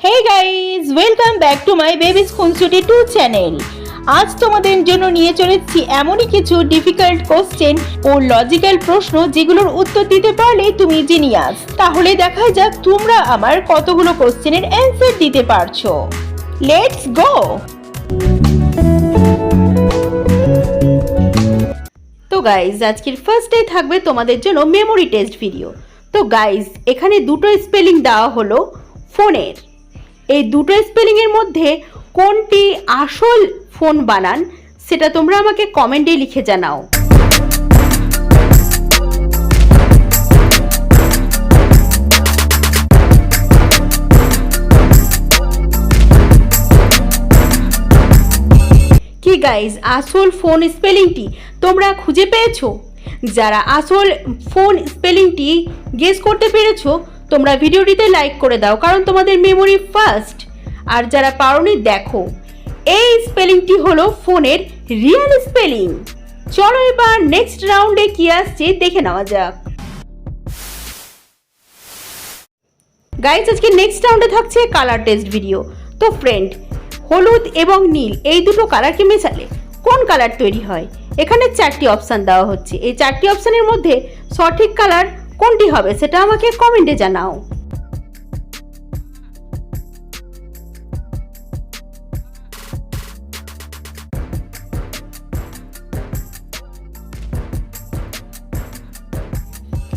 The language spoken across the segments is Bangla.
Hey guys welcome back to my babies খুনসুটি টু চ্যানেল আজ তোমাদের জন্য নিয়ে চলেছি এমনই কিছু ডিফিকাল্ট কোশ্চেন ও লজিক্যাল প্রশ্ন যেগুলোর উত্তর দিতে পারলে তুমি জিনিয়াস তাহলে দেখা যাক তোমরা আমার কতগুলো কোশ্চেনের অ্যান্সার দিতে পারছ। লেটস গো তো গাইজ আজকের ফার্স্ট ডে থাকবে তোমাদের জন্য মেমোরি টেস্ট ভিডিও তো গাইজ এখানে দুটো স্পেলিং দেওয়া হলো ফোনের এই দুটো স্পেলিংয়ের মধ্যে কোনটি আসল ফোন বানান সেটা তোমরা আমাকে কমেন্টে লিখে জানাও। কি গাইজ আসল ফোন স্পেলিংটি তোমরা খুঁজে পেয়েছ? যারা আসল ফোন স্পেলিংটি গেস করতে পেরেছ তোমরা ভিডিওটিতে লাইক করে দাও, কারণ তোমাদের মেমোরি ফার্স্ট আর যারা পারোনি, দেখো। এই স্পেলিংটি হলো ফোনের রিয়েল স্পেলিং চলো এবার নেক্সট রাউন্ডে কি আসছে, দেখে নেওয়া যাক। গাইজ আজকে নেক্সট রাউন্ডে থাকছে কালার টেস্ট ভিডিও তো ফ্রেন্ড হলুদ এবং নীল, এই দুটো কালারকে মেশালে? কোন কালার তৈরি হয়? এখানে চারটি অপশান দেওয়া হচ্ছে। এই চারটি অপশানের মধ্যে সঠিক কালার কোনটি হবে সেটা আমাকে কমেন্টে জানাও।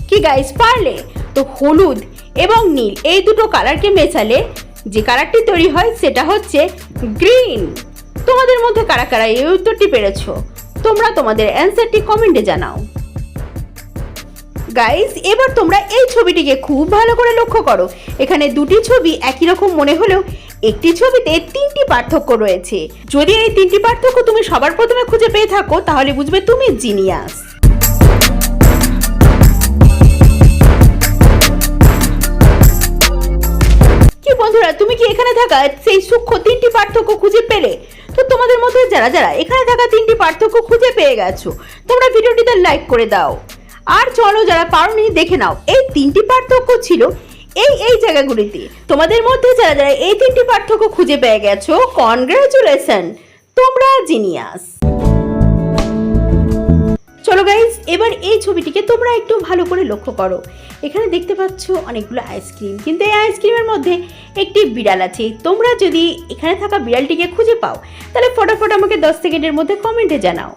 কি গাইস পারলে? তো হলুদ এবং নীল, এই দুটো কালারকে মেশালে যে কালারটি তৈরি হয় সেটা হচ্ছে গ্রিন তোমাদের মধ্যে কারা কারা এই উত্তরটি পেরেছ? তোমরা তোমাদের অ্যান্সারটি কমেন্টে জানাও। গাইস এবার তোমরা এই ছবিটিকে খুব ভালো করে লক্ষ্য করো। এখানে দুটি ছবি একই রকম মনে হলেও একটি ছবিতে তিনটি পার্থক্য রয়েছে। যদি এই তিনটি পার্থক্য তুমি সবার প্রথমে খুঁজে পেয়ে থাকো, তাহলে বুঝবে তুমি জিনিয়াস। বন্ধুরা, তুমি কি এখানে থাকা সেই সূক্ষ্ম তিনটি পার্থক্য খুঁজে পেলে? তো তোমাদের মধ্যে যারা যারা এখানে থাকা তিনটি পার্থক্য খুঁজে পেয়ে গেছো, তোমরা ভিডিওটিতে লাইক করে দাও। আর চলো যারা পারোনি, দেখে নাও। এই তিনটি পার্থক্য ছিল এই এই জায়গাগুলিতে। তোমাদের মধ্যে যারা যারা এই তিনটি পার্থক্য খুঁজে পেয়ে গেছো কনগ্রাচুলেশন তোমরা জিনিয়াস চলো গাইজ এবার এই ছবিটিকে তোমরা একটু ভালো করে লক্ষ্য করো। এখানে দেখতে পাচ্ছ অনেকগুলো আইসক্রিম কিন্তু এই আইসক্রিমের মধ্যে একটি বিড়াল আছে। তোমরা যদি এখানে থাকা বিড়ালটিকে খুঁজে পাও, তাহলে ফটাফট আমাকে দশ সেকেন্ডের মধ্যে কমেন্টে জানাও।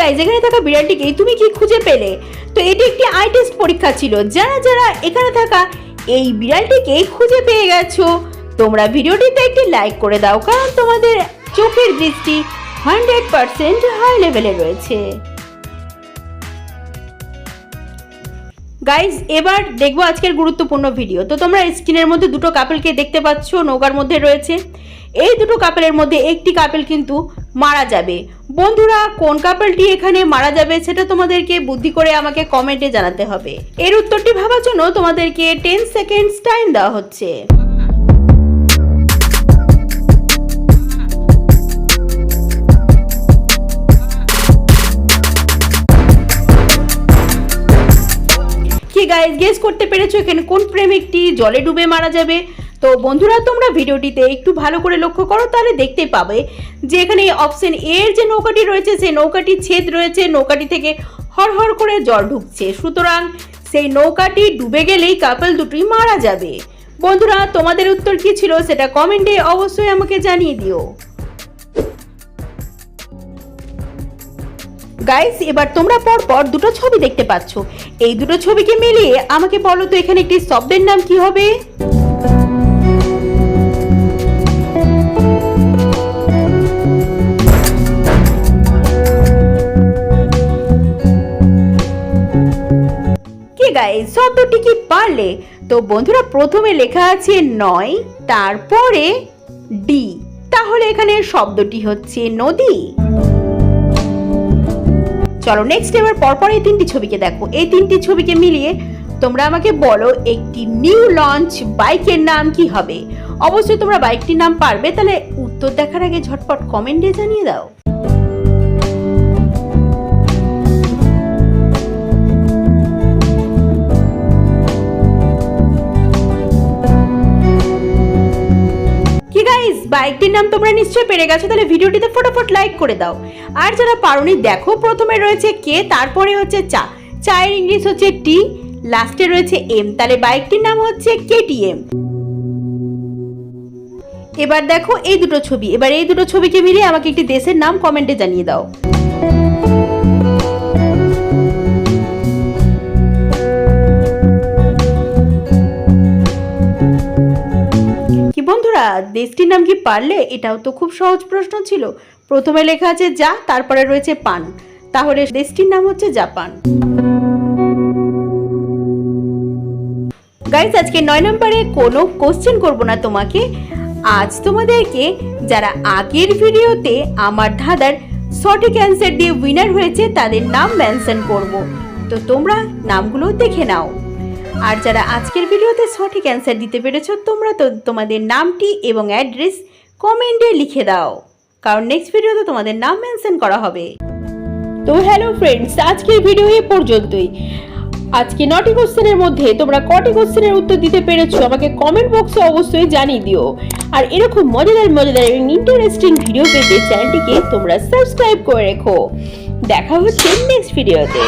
গাইজ এখানে থাকা বিড়ালটিকে তুমি কি খুঁজে পেলে? তো এটি একটি আই টেস্ট পরীক্ষা ছিল। যারা যারা এখানে থাকা এই বিড়ালটিকে খুঁজে পেয়ে গেছো, তোমরা ভিডিওটিতে একটি লাইক করে দাও, কারণ তোমাদের চোখের দৃষ্টি হান্ড্রেড পার্সেন্ট হাই লেভেলে রয়েছে। গাইজ এবার দেখব আজকের গুরুত্বপূর্ণ ভিডিও তো তোমরা স্ক্রিনের মধ্যে দুটো কাপেলকে দেখতে পাচ্ছ, নৌকার মধ্যে রয়েছে। এই দুটো কাপেলের মধ্যে একটি কাপেল কিন্তু মারা যাবে। বন্ধুরা, কোন কাপেলটি এখানে মারা যাবে সেটা তোমাদেরকে বুদ্ধি করে আমাকে কমেন্টে জানাতে হবে। এর উত্তরটি ভাবার জন্য তোমাদেরকে টেন সেকেন্ডস টাইম দেওয়া হচ্ছে। গাইজ গেস করতে পেরেছ এখানে কোন প্রেমিকটি জলে ডুবে মারা যাবে? তো বন্ধুরা, তোমরা ভিডিওটিতে একটু ভালো করে লক্ষ্য করো, তাহলে দেখতে পাবে যে এখানে অপশন এর যে নৌকাটি রয়েছে, সেই নৌকাটি ছেদ রয়েছে, নৌকাটি থেকে হরহর করে জল ঢুকছে। সুতরাং সেই নৌকাটি ডুবে গেলেই কাপল দুটি মারা যাবে। বন্ধুরা, তোমাদের উত্তর কি ছিল সেটা কমেন্টে অবশ্যই আমাকে জানিয়ে দিও। গাইস এবার তোমরা পর পর দুটো ছবি দেখতে পাচ্ছ। এই দুটো ছবিকে মিলিয়ে আমাকে বলো তো এখানে একটি শব্দের নাম কি হবে? কি গাইস শব্দটি কি পারলে, তো বন্ধুরা প্রথমে লেখা আছে নয়, তারপরে ডি তাহলে এখানে শব্দটি হচ্ছে নদী। চলো নেক্সট এবার পরপর এই তিনটি ছবিকে দেখো। এই তিনটি ছবিকে মিলিয়ে তোমরা আমাকে বলো একটি নিউ লঞ্চ বাইকের নাম কি হবে? অবশ্যই তোমরা বাইকটির নাম পারবে, তাহলে উত্তর দেখার আগে ঝটপট কমেন্টে জানিয়ে দাও। বাইকটির নাম তোমরা নিশ্চয়ই পেরে গেছো, তাহলে ভিডিওটিতে ফটাফট লাইক করে দাও। আর যারা পারোনি, দেখো প্রথমে রয়েছে কে, তারপরে হচ্ছে চা। চায়ের ইংলিশ হচ্ছে টি লাস্টে রয়েছে এম তাহলে বাইকটির নাম হচ্ছে কেটিএম এবার দেখো এই দুটো ছবি, এবার এই দুটো ছবিকে মিলিয়ে আমাকে একটি দেশের নাম কমেন্টে জানিয়ে দাও। দেশটির নাম কি পারলে? এটাও তো খুব সহজ প্রশ্ন ছিল। প্রথমে লেখা আছে যা, তারপরে রয়েছে পান। তাহলে দেশটির নাম হচ্ছে জাপান। গাইজ আজকে নয় নম্বরে কোনো কোশ্চেন করব না তোমাকে। আজ তোমাদেরকে যারা আগের ভিডিওতে আমার ধাঁধার সঠিক অ্যান্সার দিয়ে উইনার হয়েছে, তাদের নাম মেনশন করব। তো তোমরা নামগুলো দেখে নাও। আর যারা আজকের ভিডিওতে সঠিক অ্যান্সার দিতে পেরেছ, তোমরা তো তোমাদের নামটি এবং অ্যাড্রেস কমেন্টে লিখে দাও, কারণ নেক্সট ভিডিওতে তোমাদের নাম মেনশন করা হবে। তো হ্যালো ফ্রেন্ডস আজকের ভিডিও এ পর্যন্তই। আজকে নটি কোশ্চেনের মধ্যে তোমরা কটি কোশ্চেনের উত্তর দিতে পেরেছ, আমাকে কমেন্ট বক্সে অবশ্যই জানিয়ে দিও। আর এরকম মজাদার মজাদার এবং ইন্টারেস্টিং ভিডিও পেতে চ্যানেলটিকে তোমরা সাবস্ক্রাইব করে রেখো। দেখা হচ্ছে নেক্সট ভিডিওতে